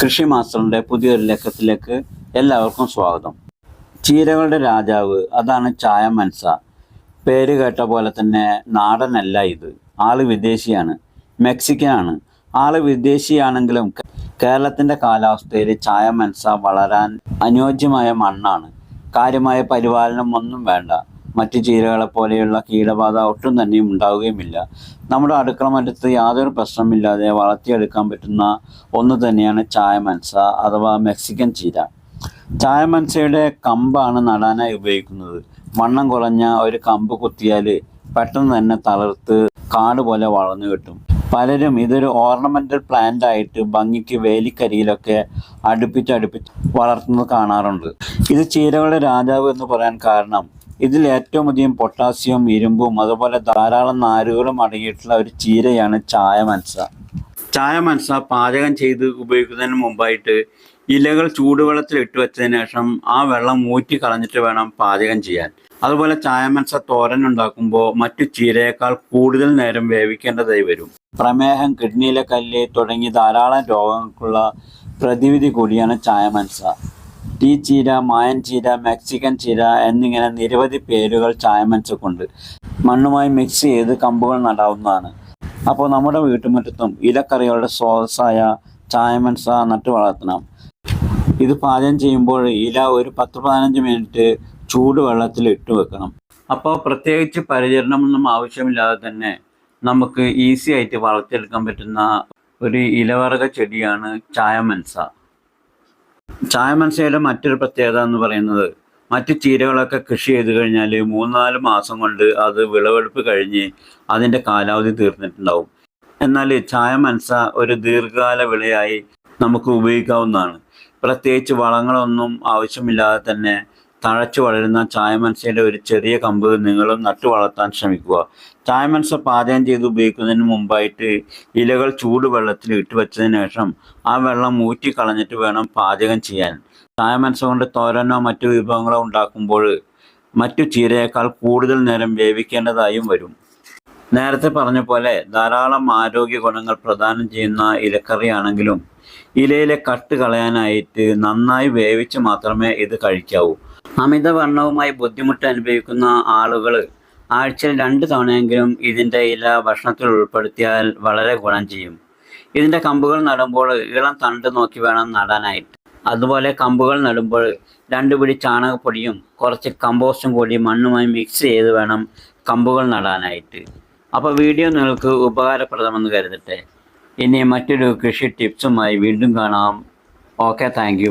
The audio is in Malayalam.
കൃഷി മാസ്റ്ററിന്റെ പുതിയൊരു ലക്കത്തിലേക്ക് എല്ലാവർക്കും സ്വാഗതം. ചീരകളുടെ രാജാവ് അതാണ് ചായ മനസ. പേര് കേട്ട പോലെ തന്നെ നാടനല്ല ഇത്. ആൾ വിദേശിയാണ് മെക്സിക്കനാണ്. ആൾ വിദേശിയാണെങ്കിലും കേരളത്തിന്റെ കാലാവസ്ഥയിൽ ചായ മനസ വളരാൻ അനുയോജ്യമായ മണ്ണാണ്. കാര്യമായ പരിപാലനം ഒന്നും വേണ്ട. മറ്റു ചീരകളെ പോലെയുള്ള കീടബാധ ഒട്ടും തന്നെ ഉണ്ടാവുകയുമില്ല. നമ്മുടെ അടുക്കള മറ്റത്ത് യാതൊരു പ്രശ്നമില്ലാതെ വളർത്തിയെടുക്കാൻ പറ്റുന്ന ഒന്ന് തന്നെയാണ് ചായമൻസ അഥവാ മെക്സിക്കൻ ചീര. ചായമൻസയുടെ കമ്പാണ് നടാനായി ഉപയോഗിക്കുന്നത്. വണ്ണം കുറഞ്ഞ ഒരു കമ്പ് കുത്തിയാൽ പെട്ടെന്ന് തന്നെ തളർത്ത് കാട് പോലെ വളർന്നു കിട്ടും. പലരും ഇതൊരു ഓർണമെന്റൽ പ്ലാന്റ് ആയിട്ട് ഭംഗിക്ക് വേലിക്കരിയിലൊക്കെ അടുപ്പിച്ച് അടുപ്പിച്ച് വളർത്തുന്നത് കാണാറുണ്ട്. ഇത് ചീരകളുടെ രാജാവ് എന്ന് പറയാൻ കാരണം ഇതിൽ ഏറ്റവും അധികം പൊട്ടാസ്യവും ഇരുമ്പും അതുപോലെ ധാരാളം നാരുകളും അടങ്ങിയിട്ടുള്ള ഒരു ചീരയാണ് ചായ മനസ ചായ മനസ പാചകം ചെയ്ത് ഉപയോഗിക്കുന്നതിന് മുമ്പായിട്ട് ഇലകൾ ചൂടുവെള്ളത്തിൽ ഇട്ട് വെച്ചതിന് ശേഷം ആ വെള്ളം ഊറ്റി കളഞ്ഞിട്ട് വേണം പാചകം ചെയ്യാൻ. അതുപോലെ ചായ മനസ തോരൻ ഉണ്ടാക്കുമ്പോൾ മറ്റു ചീരയേക്കാൾ കൂടുതൽ നേരം വേവിക്കേണ്ടതായി വരും. പ്രമേഹം കിഡ്നിയിലെ കല്ല് തുടങ്ങി ധാരാളം രോഗങ്ങൾക്കുള്ള പ്രതിവിധി കൂടിയാണ് ചായ മനസ ടീ ചീര മായൻ ചീര മെക്സിക്കൻ ചീര എന്നിങ്ങനെ നിരവധി പേരുകൾ ചായ മനസക്കുണ്ട് മണ്ണുമായി മിക്സ് ചെയ്ത് കമ്പുകൾ നടാവുന്നതാണ്. അപ്പോൾ നമ്മുടെ വീട്ടുമുറ്റത്തും ഇലക്കറികളുടെ സ്രോതസ്സായ ചായമൻസ നട്ടു വളർത്തണം. ഇത് പാചകം ചെയ്യുമ്പോൾ ഇല ഒരു പത്ത് പതിനഞ്ച് മിനിറ്റ് ചൂടുവെള്ളത്തിൽ ഇട്ട് വെക്കണം. അപ്പോൾ പ്രത്യേകിച്ച് പരിചരണമൊന്നും ആവശ്യമില്ലാതെ തന്നെ നമുക്ക് ഈസി ആയിട്ട് വളർത്തിയെടുക്കാൻ പറ്റുന്ന ഒരു ഇലവർഗ ചെടിയാണ് ചായമൻസ. ചായമൻസയുടെ മറ്റൊരു പ്രത്യേകത എന്ന് പറയുന്നത് മറ്റ് ചീരകളൊക്കെ കൃഷി ചെയ്ത് കഴിഞ്ഞാൽ മൂന്നാൽ മാസം കൊണ്ട് അത് വിളവെടുപ്പ് കഴിഞ്ഞ് അതിന്റെ കാലാവധി തീർന്നിട്ടുണ്ടാവും. എന്നാൽ ചായമൻസ ഒരു ദീർഘകാല വിളയായി നമുക്ക് ഉപയോഗിക്കാവുന്നതാണ്. പ്രത്യേകിച്ച് വളങ്ങളൊന്നും ആവശ്യമില്ലാതെ തന്നെ തഴച്ചു വളരുന്ന ചായമൻസയുടെ ഒരു ചെറിയ കമ്പ് നിങ്ങളും നട്ടു വളർത്താൻ ശ്രമിക്കുക. ചായമൻസ പാചകം ചെയ്ത് ഉപയോഗിക്കുന്നതിന് മുമ്പായിട്ട് ഇലകൾ ചൂടുവെള്ളത്തിൽ ഇട്ട് വെച്ചതിന് ശേഷം ആ വെള്ളം ഊറ്റി കളഞ്ഞിട്ട് വേണം പാചകം ചെയ്യാൻ. ചായമൻസ കൊണ്ട് തോരനോ മറ്റു വിഭവങ്ങളോ ഉണ്ടാക്കുമ്പോൾ മറ്റു ചീരയേക്കാൾ കൂടുതൽ നേരം വേവിക്കേണ്ടതായും വരും. നേരത്തെ പറഞ്ഞ പോലെ ധാരാളം ആരോഗ്യ ഗുണങ്ങൾ പ്രദാനം ചെയ്യുന്ന ഇലക്കറിയാണെങ്കിലും ഇലയിലെ കട്ട് കളയാനായിട്ട് നന്നായി വേവിച്ച് മാത്രമേ ഇത് കഴിക്കാവൂ. അമിതവർണവുമായി ബുദ്ധിമുട്ട് അനുഭവിക്കുന്ന ആളുകൾ ആഴ്ചയിൽ രണ്ട് തവണയെങ്കിലും ഇതിന്റെ ഇല ഭക്ഷണത്തിൽ ഉൾപ്പെടുത്തിയാൽ വളരെ ഗുണം ചെയ്യും. ഇതിന്റെ കമ്പുകൾ നടുമ്പോൾ ഇളം തണ്ട് നോക്കി വേണം നടാനായിട്ട്. അതുപോലെ കമ്പുകൾ നടുമ്പോൾ രണ്ട് പിടി ചാണകപ്പൊടിയും കുറച്ച് കമ്പോസ്റ്റും കൂടി മണ്ണുമായി മിക്സ് ചെയ്ത് വേണം കമ്പുകൾ നടാനായിട്ട്. അപ്പോൾ വീഡിയോ നിങ്ങൾക്ക് ഉപകാരപ്രദമെന്ന് കരുതട്ടെ. ഇനി മറ്റൊരു കൃഷി ടിപ്സുമായി വീണ്ടും കാണാം. Okay thank